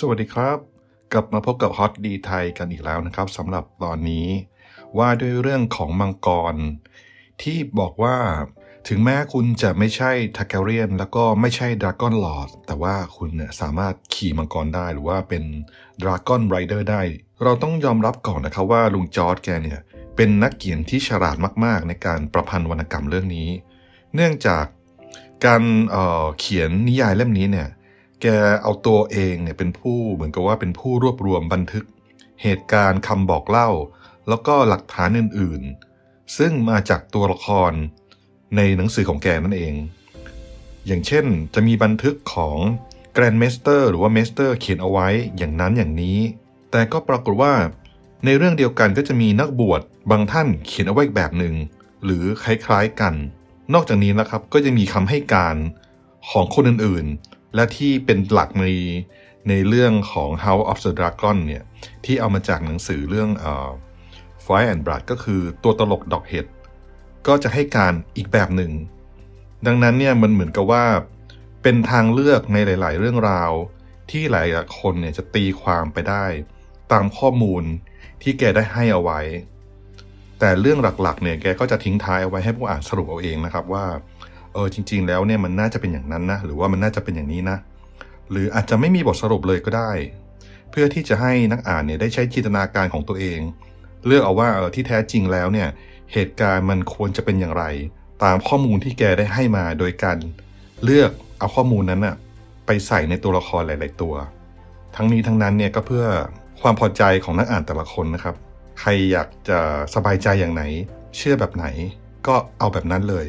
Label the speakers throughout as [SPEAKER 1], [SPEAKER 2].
[SPEAKER 1] สวัสดีครับ กลับมาพบกับฮอตดีไทยกันอีกแล้วนะครับสำหรับตอนนี้ ว่าด้วยเรื่องของมังกร ที่บอกว่าถึงแม้คุณจะไม่ใช่ทาร์แกเรียนแล้วก็ไม่ใช่ดราก้อนลอ d แต่ว่าคุณเนี่ยสามารถขี่มังกรได้หรือว่าเป็นดราก้อนไรเดอร์ได้ เราต้องยอมรับก่อนนะครับว่าลุงจอร์ดแกเนี่ยเป็นนักเขียนที่ฉลาดมาก ๆ ในการประพันธ์วรรณกรรมเรื่องนี้ เนื่องจากการเออเขียนนิยายเล่มนี้เนี่ย กเอาตัวเองเนี่ยเป็นผู้เหมือนกับว่าเป็นผู้รวบรวมบันทึก เหตุการณ์คำบอกเล่า แล้วก็หลักฐานอื่นๆ ซึ่งมาจากตัวละครในหนังสือของแกนั่นเอง อย่างเช่นจะมีบันทึกของแกรน d ์เมสเตอร์หรือว่าเมสเตอร์เขียนเอาไว้อย่างนั้นอย่างนี้ แต่ก็ปรากฏว่า ในเรื่องเดียวกันก็จะมีนักบวชบางท่านเขียนเอาไว้แบบหนึ่งหรือคล้ายๆกัน นอกจากนี้นะครับก็จะมีคำให้การของคนอื่นๆ และที่เป็นหลักในในเรื่องของ House of the Dragon เนี่ย ที่เอามาจากหนังสือเรื่องเอ่อ Fire and Blood ก็คือตัวตลกดอกเห็ดก็จะให้การอีกแบบหนึ่ง ดังนั้นเนี่ยมันเหมือนกับว่าเป็นทางเลือกในหลาย ๆ เรื่องราว ที่หลายคนเนี่ยจะตีความไปได้ ตามข้อมูลที่แกได้ให้เอาไว้ แต่เรื่องหลัก ๆ เนี่ยแกก็จะทิ้งท้ายเอาไว้ให้ผู้อ่านสรุปเอาเองนะครับว่า เออจริง ๆ แล้วเนี่ยมันน่าจะเป็นอย่างนั้นนะหรือว่ามันน่าจะเป็นอย่างนี้นะ หรืออาจจะไม่มีบทสรุปเลยก็ได้ เพื่อที่จะให้นักอ่านเนี่ยได้ใช้จินตนาการของตัวเอง เลือกเอาว่าเออที่แท้จริงแล้วเนี่ยเหตุการณ์มันควรจะเป็นอย่างไร ตามข้อมูลที่แกได้ให้มาโดยการเลือกเอาข้อมูลนั้นอะไปใส่ในตัวละครหลาย ๆ ตัว ทั้งนี้ทั้งนั้นเนี่ยก็เพื่อความพอใจของนักอ่านแต่ละคนนะครับ ใครอยากจะสบายใจอย่างไหน เชื่อแบบไหน ก็เอาแบบนั้นเลย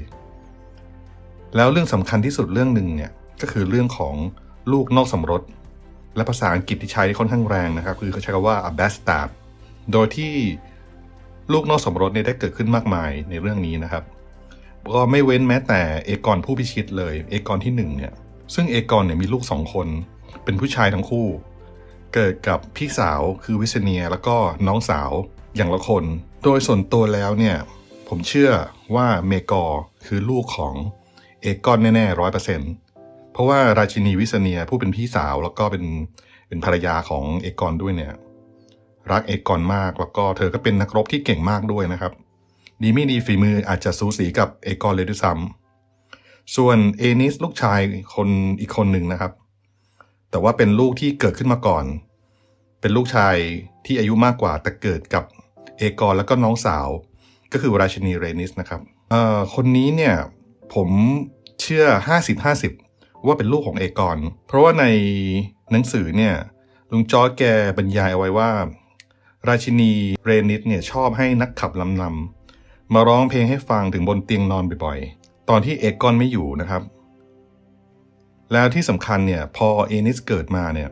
[SPEAKER 1] แล้วเรื่องสำคัญที่สุดเรื่องหนึ่งเนี่ยก็คือเรื่องของลูกนอกสมรส และภาษาอังกฤษที่ใช้ค่อนข้างแรงนะครับ คือเขาใช้คำว่า a bastard โดยที่ลูกนอกสมรสเนี่ยได้เกิดขึ้นมากมายในเรื่องนี้นะครับก็ไม่เว้นแม้แต่เอกรผู้พิชิตเลย เอกรที่หนึ่งเนี่ยซึ่งเอกรเนี่ยมีลูกสองคน เป็นผู้ชายทั้งคู่ เกิดกับพี่สาวคือวิเซเนียแล้วก็น้องสาวอย่างละคน โดยส่วนตัวแล้วเนี่ยผมเชื่อว่าเมกอร์คือลูกของ เอกอนแน่ๆร้อยเปอร์เซ็นต์เพราะว่าราชินีวิเซเนียผู้เป็นพี่สาวแล้วก็เป็นเป็นภรรยาของเอกอนด้วยเนี่ย รักเอกอนมากแล้วก็เธอก็เป็นนักรบที่เก่งมากด้วยนะครับ ดีไม่ดีฝีมืออาจจะสูสีกับเอกอนเลยด้วยซ้ำส่วนเอนิสลูกชายคนอีกคนหนึ่งนะครับ แต่ว่าเป็นลูกที่เกิดขึ้นมาก่อน เป็นลูกชายที่อายุมากกว่าแต่เกิดกับเอกอนแล้วก็น้องสาว ก็คือราชินีเรนิสนะครับเอ่อคนนี้เนี่ยผม เชื่อ 50-50 ว่าเป็นลูกของเอกอนเพราะว่าในหนังสือเนี่ยลุงจอร์จแกบรรยายเอาไว้ว่า ราชินีเรนิสเนี่ยชอบให้นักขับลำนำมาร้องเพลงให้ฟังถึงบนเตียงนอนบ่อยๆ ตอนที่เอกอนไม่อยู่นะครับ แล้วที่สำคัญเนี่ยพอเอนิสเกิดมาเนี่ย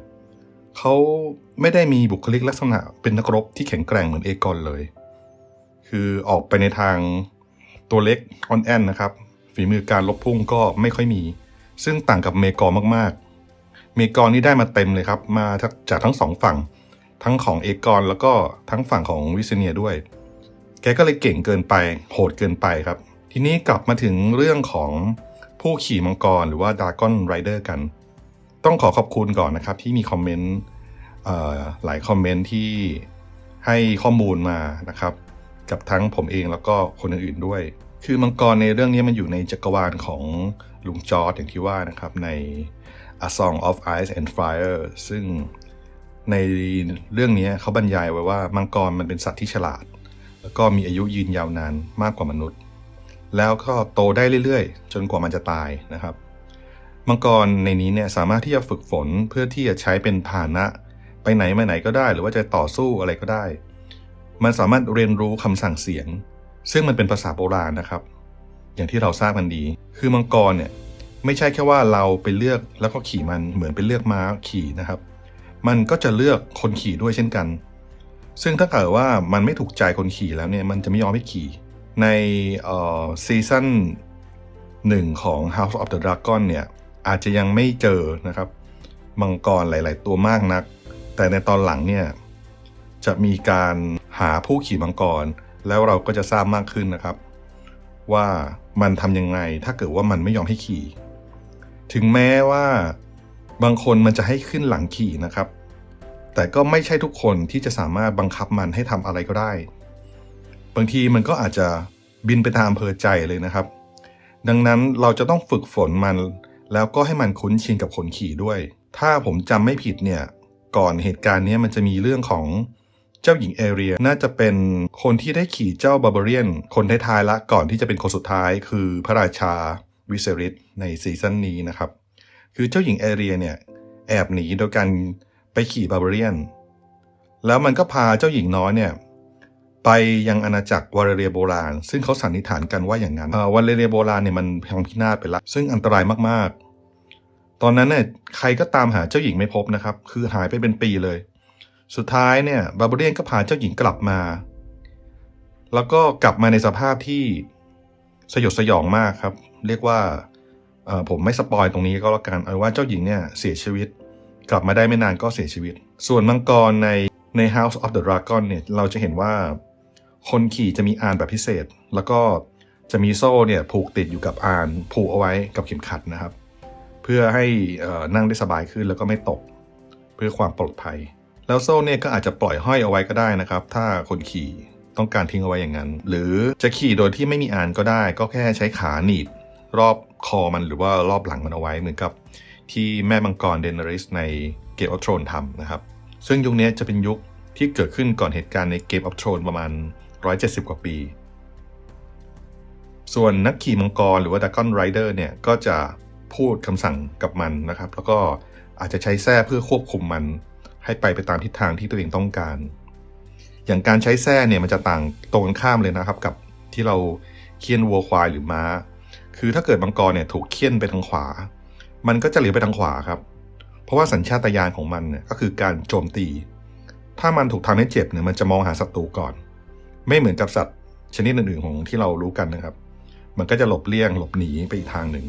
[SPEAKER 1] เขาไม่ได้มีบุคลิกลักษณะเป็นนักรบที่แข็งแกร่งเหมือนเอกอนเลย คือออกไปในทางตัวเล็กอ่อนแอนนะครับ ฝีมือการลบพุ่งก็ไม่ค่อยมี ซึ่งต่างกับเมกอร์มากๆ เมกอร์นี่ได้มาเต็มเลยครับ มาจากทั้งสองฝั่ง ทั้งของเอกอนแล้วก็ทั้งฝั่งของวิเซเนียด้วย แกก็เลยเก่งเกินไป โหดเกินไปครับ ทีนี้กลับมาถึงเรื่องของผู้ขี่มังกรหรือว่าดากอนไรเดอร์กัน ต้องขอขอบคุณก่อนนะครับ ที่มีคอมเมนต์หลายคอมเมนต์ที่ให้ข้อมูลมานะครับ กับทั้งผมเองแล้วก็คนอื่นๆด้วย คือมังกรในเรื่องนี้มันอยู่ในจักรวาลของลุงจอร์ดอย่างที่ว่านะครับ ใน A Song of Ice and Fire ซึ่งในเรื่องนี้เขาบรรยายไว้ว่ามังกรมันเป็นสัตว์ที่ฉลาด แล้วก็มีอายุยืนยาวนานมากกว่ามนุษย์ แล้วก็โตได้เรื่อยๆ จนกว่ามันจะตายนะครับ มังกรในนี้เนี่ยสามารถที่จะฝึกฝนเพื่อที่จะใช้เป็นพาหนะ ไปไหนมาไหนก็ได้ หรือว่าจะต่อสู้อะไรก็ได้ มันสามารถเรียนรู้คำสั่งเสียง ซึ่งมันเป็นภาษาโบราณนะครับ อย่างที่เราทราบกันดี คือมังกรเนี่ยไม่ใช่แค่ว่าเราไปเลือกแล้วก็ขี่มันเหมือนไปเลือกม้าขี่นะครับ มันก็จะเลือกคนขี่ด้วยเช่นกัน ซึ่งถ้าเกิดว่ามันไม่ถูกใจคนขี่แล้วเนี่ยมันจะไม่ยอมให้ขี่ ในซีซั่นหนึ่งของ House of the Dragon เนี่ยอาจจะยังไม่เจอนะครับ มังกรหลาย ๆ ตัวมากนัก แต่ในตอนหลังเนี่ยจะมีการหาผู้ขี่มังกร แล้วเราก็จะทราบมากขึ้นนะครับ ว่ามันทำยังไง ถ้าเกิดว่ามันไม่ยอมให้ขี่ ถึงแม้ว่าบางคนมันจะให้ขึ้นหลังขี่นะครับ แต่ก็ไม่ใช่ทุกคนที่จะสามารถบังคับมันให้ทำอะไรก็ได้ บางทีมันก็อาจจะบินไปตามเพอใจเลยนะครับ ดังนั้นเราจะต้องฝึกฝนมันแล้วก็ให้มันคุ้นชินกับคนขี่ด้วย ถ้าผมจำไม่ผิดเนี่ย ก่อนเหตุการณ์นี้มันจะมีเรื่องของ เจ้าหญิงเอเรียน่าจะเป็นคนที่ได้ขี่เจ้าบาบาเรียน คนท้ายๆละก่อนที่จะเป็นคนสุดท้ายคือพระราชาวิเซริสในซีซั่นนี้นะครับ คือเจ้าหญิงเอเรียเนี่ยแอบหนีโดยการไปขี่บาบาเรียน แล้วมันก็พาเจ้าหญิงน้อยเนี่ยไปยังอาณาจักรวาเลเรียโบราณ ซึ่งเขาสันนิษฐานกันว่าอย่างนั้นเอ่อวาเลเรียโบราณเนี่ยมันพังพินาศไปแล้วซึ่งอันตรายมากๆ ตอนนั้นเนี่ยใครก็ตามหาเจ้าหญิงไม่พบนะครับ คือหายไปเป็นปีเลย สุดท้ายเนี่ยบาบาเรียนก็พาเจ้าหญิงกลับมา แล้วก็กลับมาในสภาพที่สยดสยองมากครับ เรียกว่าผมไม่สปอยตรงนี้ก็แล้วกันเอาว่าเจ้าหญิงเนี่ยเสียชีวิต กลับมาได้ไม่นานก็เสียชีวิต ส่วนมังกรในใน House of the Dragon เนี่ยเราจะเห็นว่าคนขี่จะมีอานแบบพิเศษ แล้วก็จะมีโซ่เนี่ยผูกติดอยู่กับอานผูกเอาไว้กับเข็มขัดนะครับ เพื่อให้นั่งได้สบายขึ้นแล้วก็ไม่ตก เพื่อความปลอดภัย แล้วโซ่เนี่ยก็อาจจะปล่อยห้อยเอาไว้ก็ได้นะครับ ถ้าคนขี่ต้องการทิ้งเอาไว้อย่างนั้น หรือจะขี่โดยที่ไม่มีอานก็ได้ ก็แค่ใช้ขาหนีบรอบคอมันหรือว่ารอบหลังมันเอาไว้เหมือนกับที่แม่มังกรเดนริสในเกมออฟทรอนทำนะครับ ซึ่งยุคนี้จะเป็นยุคที่เกิดขึ้นก่อนเหตุการณ์ในเกมออฟทรอนประมาณ 170 กว่าปี ส่วนนักขี่มังกรหรือว่าด r กอนไรเดอร์เนี่ยก็จะพูดคำสั่งกับมันนะครับ แล้วก็อาจจะใช้แส้เพื่อควบคุมมัน ให้ไปไปตามทิศทางที่ตัวเองต้องการ อย่างการใช้แส้เนี่ยมันจะต่างตรงกันข้ามเลยนะครับ กับที่เราเคี่ยนวัวควายหรือม้า คือถ้าเกิดมังกรเนี่ยถูกเคี่ยนไปทางขวา มันก็จะเหลียวไปทางขวาครับ เพราะว่าสัญชาตญาณของมันเนี่ยก็คือการโจมตี ถ้ามันถูกทำให้เจ็บเนี่ยมันจะมองหาศัตรูก่อน ไม่เหมือนกับสัตว์ชนิดอื่นๆของที่เรารู้กันนะครับ มันก็จะหลบเลี่ยงหลบหนีไปอีกทางหนึ่ง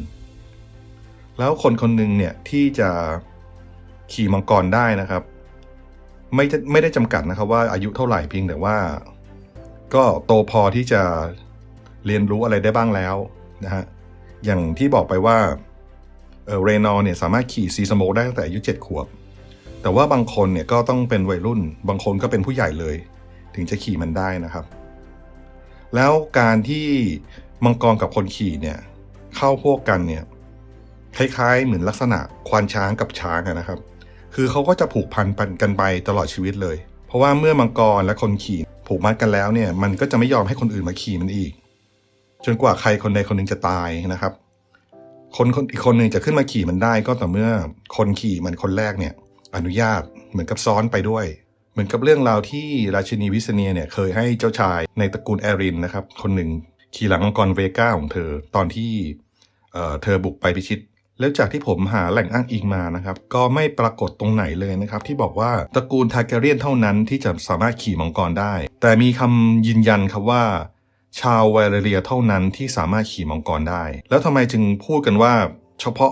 [SPEAKER 1] แล้วคนคนหนึ่งเนี่ยที่จะขี่มังกรได้นะครับ ไม่ไม่ได้จำกัดนะครับว่าอายุเท่าไหร่เพียงแต่ว่า ก็โตพอที่จะเรียนรู้อะไรได้บ้างแล้วนะฮะอย่างที่บอกไปว่าเรนอร์เนี่ยสามารถขี่ซีสโมกได้ตั้งแต่อายุ 7 ขวบ แต่ว่าบางคนเนี่ยก็ต้องเป็นวัยรุ่น บางคนก็เป็นผู้ใหญ่เลย ถึงจะขี่มันได้นะครับ แล้วการที่มังกรกับคนขี่เนี่ยเข้าพวกกันเนี่ยคล้ายๆเหมือนลักษณะควานช้างกับช้างนะครับ คือเขาก็จะผูกพันปันกันไปตลอดชีวิตเลย เพราะว่าเมื่อมังกรและคนขี่ผูกมัดกันแล้วเนี่ย มันก็จะไม่ยอมให้คนอื่นมาขี่มันอีก จนกว่าใครคนใดคนหนึ่งจะตายนะครับ คนคนอีกคนหนึ่งจะขึ้นมาขี่มันได้ก็ต่อเมื่อคนขี่มันคนแรกเนี่ย อนุญาตเหมือนกับซ้อนไปด้วย เหมือนกับเรื่องราวที่ราชินีวิสเนียเนี่ยเคยให้เจ้าชายในตระกูลแอรินนะครับ คนหนึ่งขี่หลังมังกรเวก้าของเธอตอนที่เเธอบุกไปพิชิต แล้วจากที่ผมหาแหล่งอ้างอิงมานะครับ ก็ไม่ปรากฏตรงไหนเลยนะครับ ที่บอกว่าตระกูลทาร์แกเรียนเท่านั้นที่จะสามารถขี่มังกรได้ แต่มีคำยืนยันครับว่า ชาวไวเลเรียเท่านั้นที่สามารถขี่มังกรได้ แล้วทำไมจึงพูดกันว่า เฉพาะ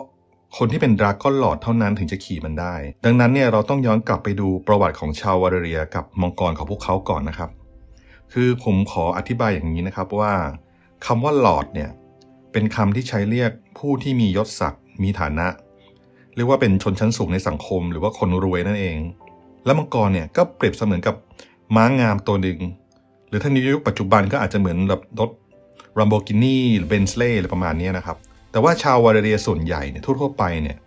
[SPEAKER 1] คนที่เป็นดราก้อนหลอดเท่านั้นถึงจะขี่มันได้ ดังนั้นเนี่ยเราต้องย้อนกลับไปดูประวัติของชาววเลเรียกับมังกรของพวกเขาก่อนนะครับ คือผมขออธิบายอย่างนี้นะครับว่าคำว่าหลอดเนี่ยเป็นคำที่ใช้เรียกผู้ที่มียศศักดิ มีฐานะ เรียกว่าเป็นชนชั้นสูงในสังคม หรือว่าคนรวยนั่นเอง และมังกรเนี่ยก็เปรียบเสมือนกับม้างามตัวหนึ่ง หรือถ้าในยุคปัจจุบันก็อาจจะเหมือนแบบรถ Lamborghini หรือ Bentley อะไรประมาณนี้นะครับ แต่ว่าชาววาเลเรียส่วนใหญ่เนี่ยทั่วไปเนี่ย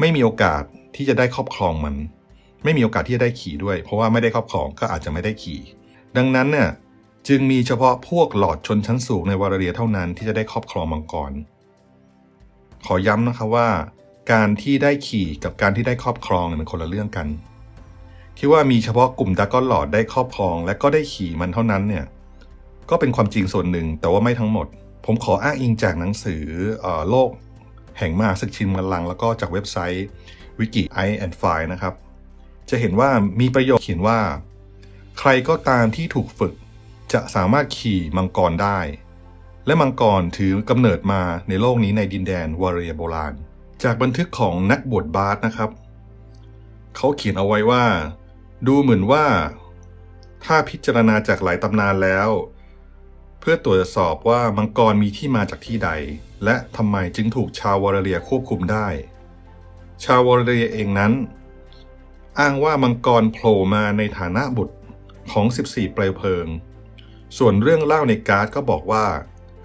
[SPEAKER 1] ไม่มีโอกาสที่จะได้ครอบครองมัน ไม่มีโอกาสที่จะได้ขี่ด้วย เพราะว่าไม่ได้ครอบครองก็อาจจะไม่ได้ขี่ ดังนั้นเนี่ยจึงมีเฉพาะพวกหลอดชนชั้นสูงในวาเลเรียเท่านั้นที่จะได้ครอบครองมังกร ขอย้ำนะครับว่า การที่ได้ขี่กับการที่ได้ครอบครองเนี่ยมันคนละเรื่องกัน ที่ว่ามีเฉพาะกลุ่มดากอนหลอดได้ครอบครอง และก็ได้ขี่มันเท่านั้นเนี่ยก็เป็นความจริงส่วนหนึ่งแต่ว่าไม่ทั้งหมด ผมขออ้างอิงจากหนังสืออโลกแห่งมาศึกชินมัลลัง แล้วก็จากเว็บไซต์วิกิไอแอนไฟนะครับ จะเห็นว่ามีประโยคเขียนว่า ใครก็ตามที่ถูกฝึกจะสามารถขี่มังกรได้ และมังกรถือกำเนิดมาในโลกนี้ในดินแดนวาเรียโบราณ จากบันทึกของนักบวชบาสนะครับ เขาเขียนเอาไว้ว่า ดูเหมือนว่า ถ้าพิจารณาจากหลายตำนานแล้ว เพื่อตรวจสอบว่ามังกรมีที่มาจากที่ใด และทำไมจึงถูกชาววาเรียควบคุมได้ ชาววาเรียเองนั้น อ้างว่ามังกรโผล่มาในฐานะบุตรของ 14 เปลวเพลิง ส่วนเรื่องเล่าในการ์ดก็บอกว่า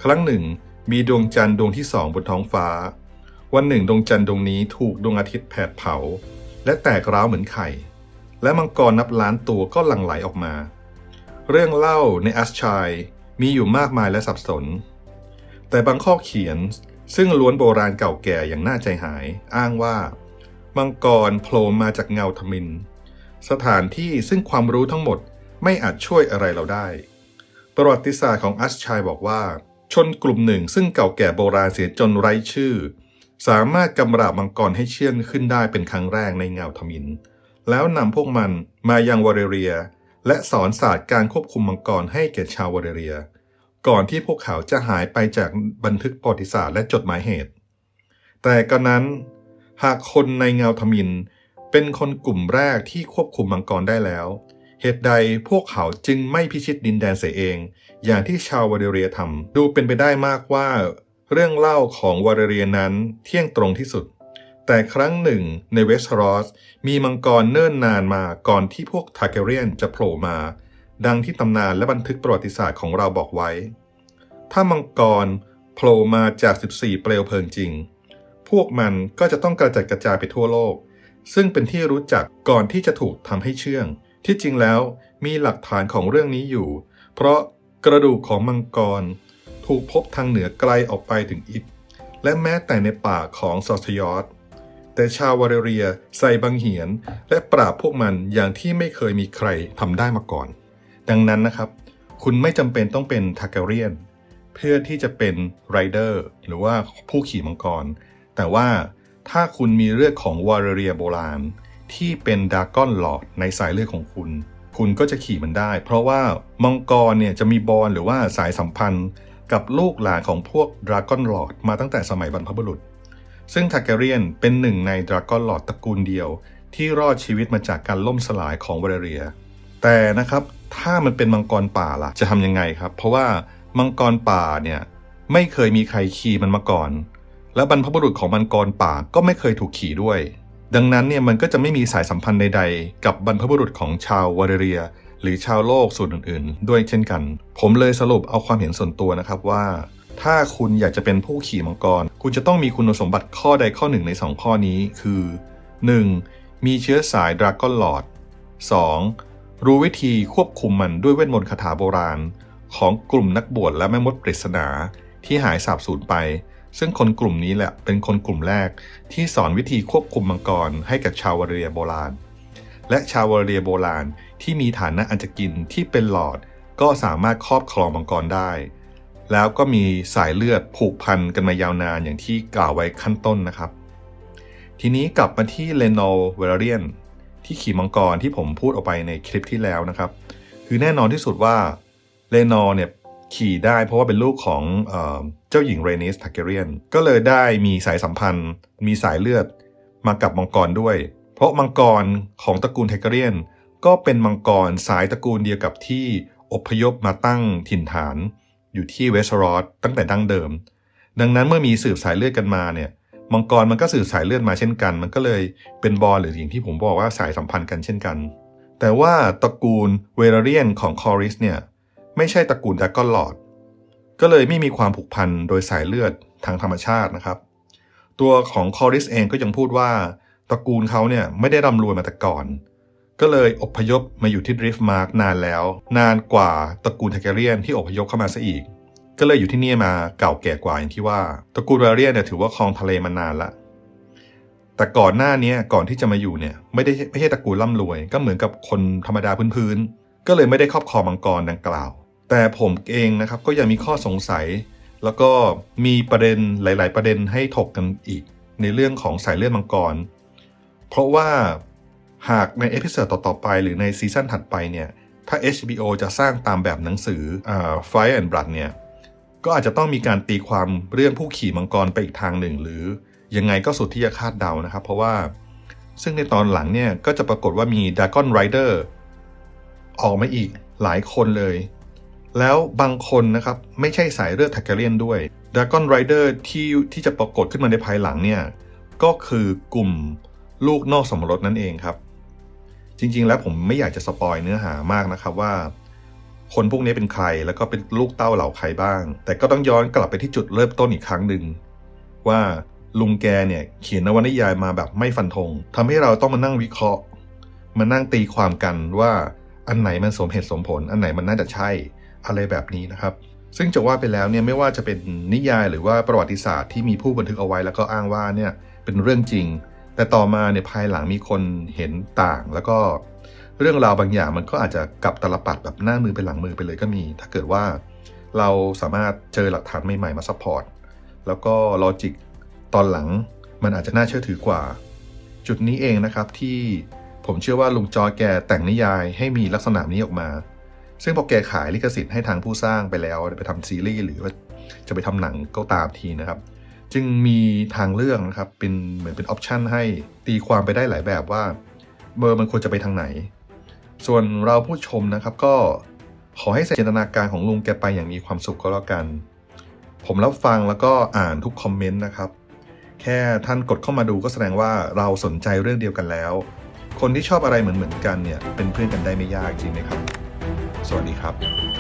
[SPEAKER 1] ครั้งหนึ่ง มีดวงจันทร์ดวงที่สองบนท้องฟ้า วันหนึ่งดวงจันทร์ดวงนี้ถูกดวงอาทิตย์แผดเผา และแตกร้าวเหมือนไข่ และมังกรนับล้านตัวก็หลั่งไหลออกมา เรื่องเล่าในอัสชัยมีอยู่มากมายและสับสน แต่บางข้อเขียนซึ่งล้วนโบราณเก่าแก่อย่างน่าใจหาย อ้างว่า มังกรโผล่มาจากเงาทมิน สถานที่ซึ่งความรู้ทั้งหมดไม่อาจช่วยอะไรเราได้ ประวัติศาสตร์ของอัสชัยบอกว่า ชนกลุ่มหนึ่งซึ่งเก่าแก่โบราณเสียจนไร้ชื่อ สามารถกำราบมังกรให้เชื่องขึ้นได้เป็นครั้งแรกในเงาทมิน แล้วนำพวกมันมายังวอร์เรีย และสอนศาสตร์การควบคุมมังกรให้แก่ชาววอร์เรีย ก่อนที่พวกเขาจะหายไปจากบันทึกประวัติศาสตร์และจดหมายเหตุ แต่กระนั้น หากคนในเงาทมิน เป็นคนกลุ่มแรกที่ควบคุมมังกรได้แล้ว เหตุใดพวกเขาจึงไม่พิชิตดินแดนเสียเอง อย่างที่ชาววอร์เรียทำดูเป็นไปได้มากว่า เรื่องเล่าของวอร์เรียนั้นเที่ยงตรงที่สุด แต่ครั้งหนึ่งในเวสต์รอสมีมังกรเนิ่นนานมาก่อนที่พวกทาเกเรียนจะโผล่มา ดังที่ตำนานและบันทึกประวัติศาสตร์ของเราบอกไว้ ถ้ามังกรโผล่มาจาก 14 เปลวเพลิงจริง พวกมันก็จะต้องกระจัดกระจายไปทั่วโลก ซึ่งเป็นที่รู้จักก่อนที่จะถูกทำให้เชื่อง ที่จริงแล้วมีหลักฐานของเรื่องนี้อยู่ เพราะ กระดูกของมังกร ถูกพบทางเหนือไกลออกไปถึงอิฐและแม้แต่ในป่าของซอสยอสแต่ชาววาเรียใส่บังเหียน และปราบพวกมันอย่างที่ไม่เคยมีใครทำได้มาก่อน ดังนั้นนะครับ คุณไม่จำเป็นต้องเป็นทาร์แกเรียน เพื่อที่จะเป็นไรเดอร์หรือว่าผู้ขี่มังกร แต่ว่าถ้าคุณมีเลือดของวาเรียโบราณ ที่เป็นดากอนหลอดในสายเลือดของคุณ คุณก็จะขี่มันได้ เพราะว่ามังกรเนี่ยจะมีบอลหรือว่าสายสัมพันธ์กับลูกหลานของพวกดราก้อนหลอดมาตั้งแต่สมัยบรรพบุรุษ ซึ่งทาร์แกเรียนเป็นหนึ่งในดราก้อนหลอดตระกูลเดียว ที่รอดชีวิตมาจากการล่มสลายของวเรีย แต่นะครับถ้ามันเป็นมังกรป่าล่ะจะทำยังไงครับ เพราะว่ามังกรป่าเนี่ยไม่เคยมีใครขี่มันมาก่อน และบรรพบุรุษของมังกรป่าก็ไม่เคยถูกขี่ด้วย ดังนั้นเนี่ยมันก็จะไม่มีสายสัมพันธ์ใดๆ กับบรรพบุรุษของชาววาเรีย หรือชาวโลกส่วนอื่นๆ ด้วยเช่นกัน ผมเลยสรุปเอาความเห็นส่วนตัวนะครับว่า ถ้าคุณอยากจะเป็นผู้ขี่มังกร คุณจะต้องมีคุณสมบัติข้อใดข้อหนึ่งใน 2 ข้อนี้คือ 1. มีเชื้อสายดราก้อนหลอด 2. รู้วิธีควบคุมมันด้วยเวทมนต์คาถาโบราณ ของกลุ่มนักบวชและแม่มดปริศนาที่หายสาบสูญไป ซึ่งคนกลุ่มนี้แหละเป็นคนกลุ่มแรกที่สอนวิธีควบคุมมังกรให้กับชาววาเรียโบราณ และชาววาเรียโบราณที่มีฐานะอันจะกินที่เป็นหลอด ก็สามารถครอบครองมังกรได้ แล้วก็มีสายเลือดผูกพันกันมายาวนานอย่างที่กล่าวไว้ขั้นต้นนะครับ ทีนี้กลับมาที่เลโนเวลเรียนที่ขี่มังกรที่ผมพูดออกไปในคลิปที่แล้วนะครับ คือแน่นอนที่สุดว่าเลนอเนี่ยขี่ได้เพราะว่าเป็นลูกของ จ้าหญิงเรนิสทาเกเรียน ก็เลยได้มีสายสัมพันธ์ มีสายเลือดมากับมังกรด้วย เพราะมังกรของตระกูลไทเกเรียน ก็เป็นมังกรสายตระกูลเดียวกับที่อพยพมาตั้งถิ่นฐาน อยู่ที่เวสต์รอสตั้งแต่ดั้งเดิม ดังนั้นเมื่อมีสืบสายเลือดกันมาเนี่ยมังกรมันก็สืบสายเลือดมาเช่นกัน มันก็เลยเป็นบอลหรืออย่างที่ผมบอกว่าสายสัมพันธ์กันเช่นกัน แต่ว่าตระกูลเวลเรียนของคอริสเนี่ยไม่ใช่ตระกูลดากอนหลอด ก็เลยไม่มีความผูกพันโดยสายเลือดทางธรรมชาตินะครับ ตัวของคอริสเองก็ยังพูดว่าตระกูลเขาเนี่ยไม่ได้ร่ำรวยมาแต่ก่อน ก็เลยอพยพมาอยู่ที่ดริฟต์มาร์กนานแล้ว นานกว่าตระกูลไทเกเรียนที่อพยพเข้ามาซะอีก ก็เลยอยู่ที่นี่มาเก่าแก่กว่าอย่างที่ว่าตระกูลเวลเรียนเนี่ยถือว่าครองทะเลมานานละแต่ก่อนหน้านี้ก่อนที่จะมาอยู่เนี่ยไม่ได้ไม่ใช่ตระกูลร่ำรวย ก็เหมือนกับคนธรรมดาพื้นๆก็เลยไม่ได้ครอบครองมังกรดังกล่าว แต่ผมเองนะครับก็ยังมีข้อสงสัย แล้วก็มีประเด็นหลาย ๆ ประเด็นให้ถกกันอีกในเรื่องของสายเลือดมังกร เพราะว่าหากในเอพิโซดต่อ ๆ ไป หรือในซีซั่นถัดไปเนี่ย ถ้า HBO จะสร้างตามแบบหนังสือ Fire and Blood เนี่ย ก็อาจจะต้องมีการตีความเรื่องผู้ขี่มังกรไปอีกทางหนึ่ง หรือยังไงก็สุดที่จะคาดเดานะครับ เพราะว่าซึ่งในตอนหลังเนี่ย ก็จะปรากฏว่ามี Dragon Rider ออกมาอีกหลายคนเลย แล้วบางคนนะครับไม่ใช่สายเลือดทักเกเรียนด้วย Dragon Rider ที่ที่จะปรากฏขึ้นมาในภายหลังเนี่ยก็คือกลุ่มลูกนอกสมรสนั่นเองครับ จริงๆแล้วผมไม่อยากจะสปอยเนื้อหามากนะครับว่า คนพวกนี้เป็นใครแล้วก็เป็นลูกเต้าเหล่าใครบ้าง แต่ก็ต้องย้อนกลับไปที่จุดเริ่มต้นอีกครั้งหนึ่งว่าลุงแกเนี่ยเขียนนวนิยายมาแบบไม่ฟันธงทำให้เราต้องมานั่งวิเคราะห์ มานั่งตีความกันว่าอันไหนมันสมเหตุสมผล อันไหนมันน่าจะใช่ อะไรแบบนี้นะครับ ซึ่งจะว่าไปแล้วเนี่ยไม่ว่าจะเป็นนิยายหรือว่าประวัติศาสตร์ที่มีผู้บันทึกเอาไว้แล้วก็อ้างว่าเนี่ยเป็นเรื่องจริง แต่ต่อมาเนี่ยภายหลังมีคนเห็นต่าง แล้วก็เรื่องราวบางอย่างมันก็อาจจะกลับตลปัดแบบหน้ามือเป็นหลังมือไปเลยก็มี ถ้าเกิดว่าเราสามารถเจอหลักฐานใหม่ๆมาซัพพอร์ตแล้วก็ลอจิกตอนหลังมันอาจจะน่าเชื่อถือกว่า จุดนี้เองนะครับที่ผมเชื่อว่าลุงจอแกแต่งนิยายให้มีลักษณะนี้ออกมา ซึ่งพอแกขายลิขสิทธิ์ให้ทางผู้สร้างไปแล้วไปทำซีรีส์หรือว่าจะไปทำหนังก็ตามทีนะครับ จึงมีทางเลือกนะครับเป็นเหมือนเป็นออปชันให้ตีความไปได้หลายแบบว่าเบอร์มันควรจะไปทางไหน ส่วนเราผู้ชมนะครับก็ขอให้ใส่จินตนาการของลุงแกไปอย่างมีความสุขก็แล้วกัน ผมรับฟังแล้วก็อ่านทุกคอมเมนต์นะครับ แค่ท่านกดเข้ามาดูก็แสดงว่าเราสนใจเรื่องเดียวกันแล้ว คนที่ชอบอะไรเหมือนๆกันเนี่ยเป็นเพื่อนกันได้ไม่ยากจริงไหมครับ สวัสดีครับ